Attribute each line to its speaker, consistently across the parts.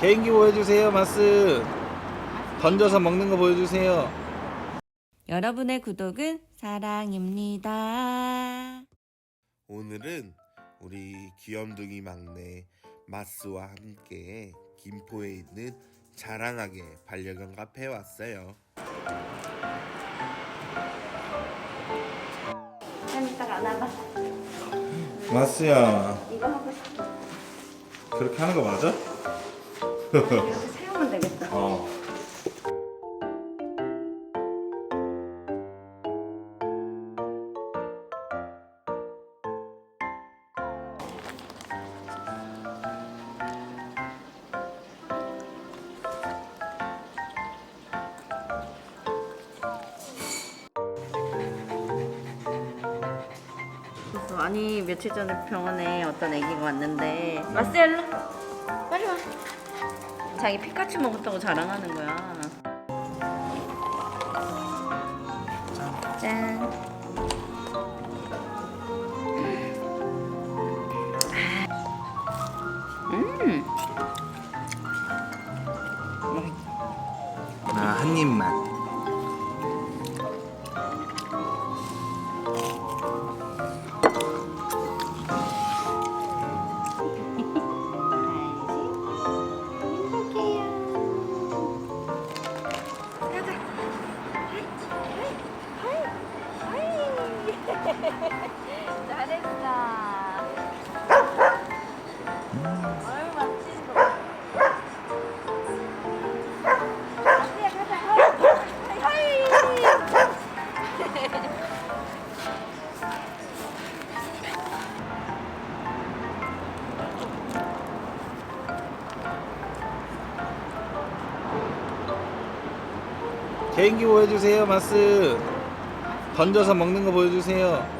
Speaker 1: 개인기 보여주세요, 마스. 던져서 먹는 거 보여주세요.
Speaker 2: 여러분의 구독은 사랑입니다.
Speaker 3: 오늘은 우리 귀염둥이 막내 마스와 함께 김포에 있는 자랑하게 반려견 카페에 왔어요.
Speaker 2: 안아봐.
Speaker 1: 마스야,
Speaker 2: 이거 하고 싶어.
Speaker 1: 그렇게 하는 거 맞아?
Speaker 2: 이렇게 세우면 되겠다.
Speaker 1: 어.
Speaker 2: 그래서 아니 며칠 전에 병원에 어떤 애기가 왔는데 마셀로 빨리 와. 자기 피카츄 먹었다고 자랑하는 거야. 짠. 음.
Speaker 1: 나한 입만.
Speaker 2: 가자. 하이. 하이.
Speaker 1: 개인기 보여주세요, 마스. 던져서 먹는 거 보여주세요.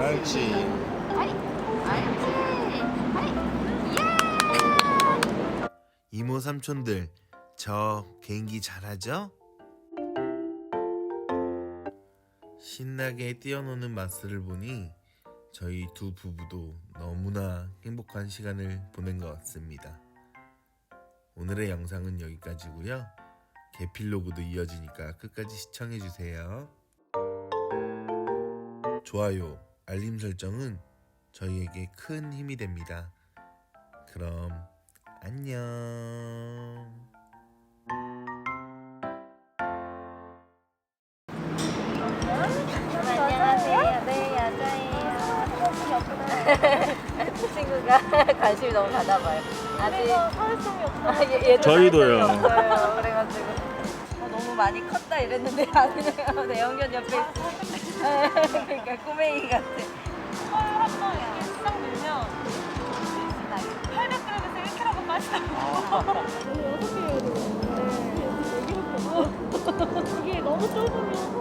Speaker 2: 예.
Speaker 3: 이모 삼촌들 저 개인기 잘하죠? 신나게 뛰어노는 마스를 보니 저희 두 부부도 너무나 행복한 시간을 보낸 것 같습니다. 오늘의 영상은 여기까지고요. 개필로그도 이어지니까 끝까지 시청해주세요. 좋아요, 알림 설정은 저희에게 큰 힘이 됩니다. 그럼 안녕.
Speaker 2: 안녕하세요. 네, 여자예요. 친구가 관심이 너무 가나 봐요. 아직 사회성이 없어. 얘, 얘도
Speaker 1: 저희도요.
Speaker 2: 사회성이 없어요. 그래가지고 많이 컸다 이랬는데 아니에요. 네, 영견 옆에 있어. 그러니까 꼬맹이 같아.
Speaker 4: 한 방에 싹 밀면 800g에서 1kg가 빠지더라고요. 이게 너무 좁으면